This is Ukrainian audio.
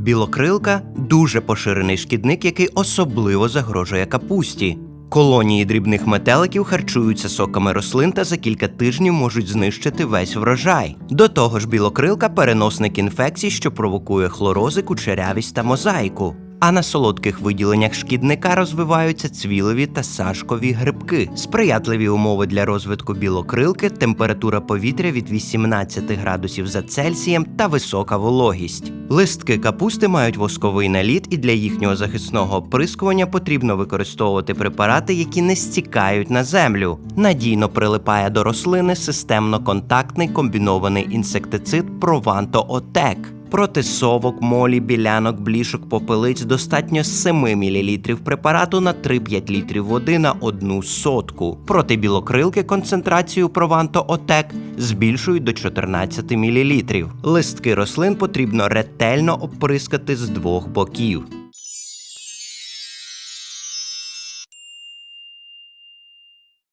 Білокрилка дуже поширений шкідник, який особливо загрожує капусті. Колонії дрібних метеликів харчуються соками рослин та за кілька тижнів можуть знищити весь врожай. До того ж, білокрилка переносник інфекцій, що провокує хлорози, кучерявість та мозаїку. А на солодких виділеннях шкідника розвиваються цвілові та сашкові грибки. Сприятливі умови для розвитку білокрилки, температура повітря від 18 градусів за Цельсієм та висока вологість. Листки капусти мають восковий наліт, і для їхнього захисного оприскування потрібно використовувати препарати, які не стікають на землю. Надійно прилипає до рослини системно-контактний комбінований інсектицид Прованто Отек. Проти совок, молі, білянок, блішок, попелиць достатньо 7 мл препарату на 3-5 літрів води на одну сотку. Проти білокрилки концентрацію прованто отек збільшують до 14 мл. Листки рослин потрібно ретельно обприскати з двох боків.